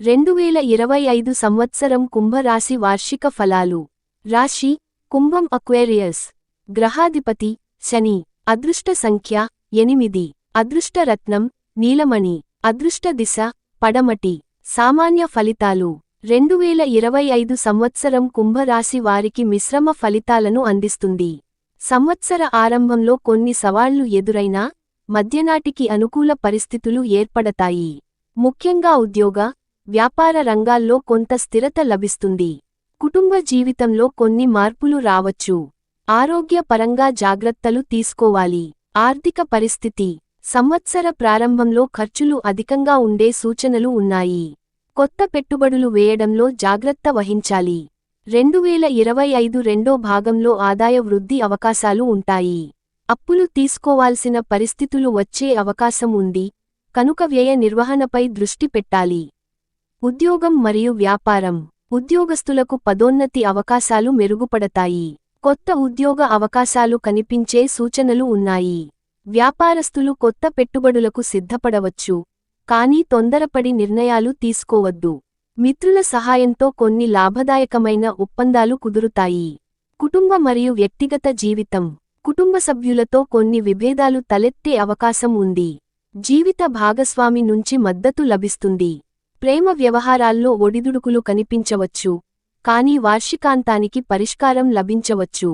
రెండువేల ఇరవై ఐదు సంవత్సరం కుంభరాశి వార్షిక ఫలాలు. రాశి కుంభం అక్వేరియస్. గ్రహాధిపతి శని. అదృష్ట సంఖ్య ఎనిమిది. అదృష్ట రత్నం నీలమణి. అదృష్ట దిశ పడమటి. సామాన్య ఫలితాలు. రెండువేల ఇరవై ఐదు సంవత్సరం కుంభరాశి వారికి మిశ్రమ ఫలితాలను అందిస్తుంది. సంవత్సర ఆరంభంలో కొన్ని సవాళ్ళు ఎదురైనా మధ్యనాటికి అనుకూల పరిస్థితులు ఏర్పడతాయి. ముఖ్యంగా ఉద్యోగ వ్యాపార రంగాల్లో కొంత స్థిరత లభిస్తుంది. కుటుంబ జీవితంలో కొన్ని మార్పులు రావచ్చు. ఆరోగ్యపరంగా జాగ్రత్తలు తీసుకోవాలి. ఆర్థిక పరిస్థితి సంవత్సర ప్రారంభంలో ఖర్చులు అధికంగా ఉండే సూచనలు ఉన్నాయి. కొత్త పెట్టుబడులు వేయడంలో జాగ్రత్త వహించాలి. రెండువేల ఇరవై ఐదు రెండో భాగంలో ఆదాయ వృద్ధి అవకాశాలు ఉంటాయి. అప్పులు తీసుకోవాల్సిన పరిస్థితులు వచ్చే అవకాశం ఉంది. కనుక వ్యయ నిర్వహణపై దృష్టి పెట్టాలి. ఉద్యోగం మరియు వ్యాపారం ఉద్యోగస్తులకు పదోన్నతి అవకాశాలు మెరుగుపడతాయి. కొత్త ఉద్యోగ అవకాశాలు కనిపించే సూచనలు ఉన్నాయి. వ్యాపారస్తులు కొత్త పెట్టుబడులకు సిద్ధపడవచ్చు కానీ తొందరపడి నిర్ణయాలు తీసుకోవద్దు. మిత్రుల సహాయంతో కొన్ని లాభదాయకమైన ఒప్పందాలు కుదురుతాయి. కుటుంబ మరియు వ్యక్తిగత జీవితం కుటుంబ సభ్యులతో కొన్ని విభేదాలు తలెత్తే అవకాశం ఉంది. జీవిత భాగస్వామి నుంచి మద్దతు లభిస్తుంది. ప్రేమ వ్యవహారాల్లో ఒడిదుడుకులు కనిపించవచ్చు కానీ వార్షికాంతానికి పరిష్కారం లభించవచ్చు.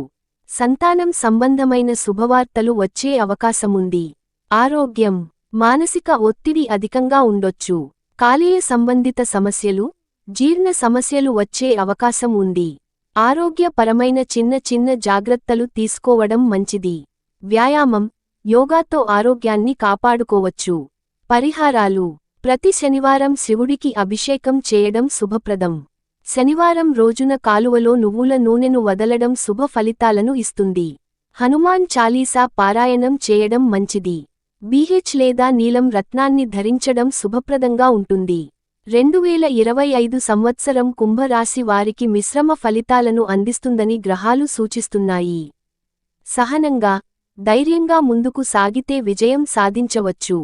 సంతానం సంబంధమైన శుభవార్తలు వచ్చే అవకాశముంది. ఆరోగ్యం మానసిక ఒత్తిడి అధికంగా ఉండొచ్చు. కాలేయ సంబంధిత సమస్యలు జీర్ణ సమస్యలు వచ్చే అవకాశం ఉంది ఆరోగ్యపరమైన చిన్న చిన్న జాగ్రత్తలు తీసుకోవడం మంచిది. వ్యాయామం యోగాతో ఆరోగ్యాన్ని కాపాడుకోవచ్చు. పరిహారాలు ప్రతి శనివారం శివుడికి అభిషేకం చేయడం శుభప్రదం. శనివారం రోజున కాలువలో నువ్వుల నూనెను వదలడం శుభ ఫలితాలను ఇస్తుంది. హనుమాన్ చాలీసా పారాయణం చేయడం మంచిది. బీహెచ్ లేదా నీలం రత్నాన్ని ధరించడం శుభప్రదంగా ఉంటుంది. రెండువేల ఇరవై ఐదు సంవత్సరం కుంభరాశి వారికి మిశ్రమ ఫలితాలను అందిస్తుందని గ్రహాలు సూచిస్తున్నాయి. సహనంగా ధైర్యంగా ముందుకు సాగితే విజయం సాధించవచ్చు.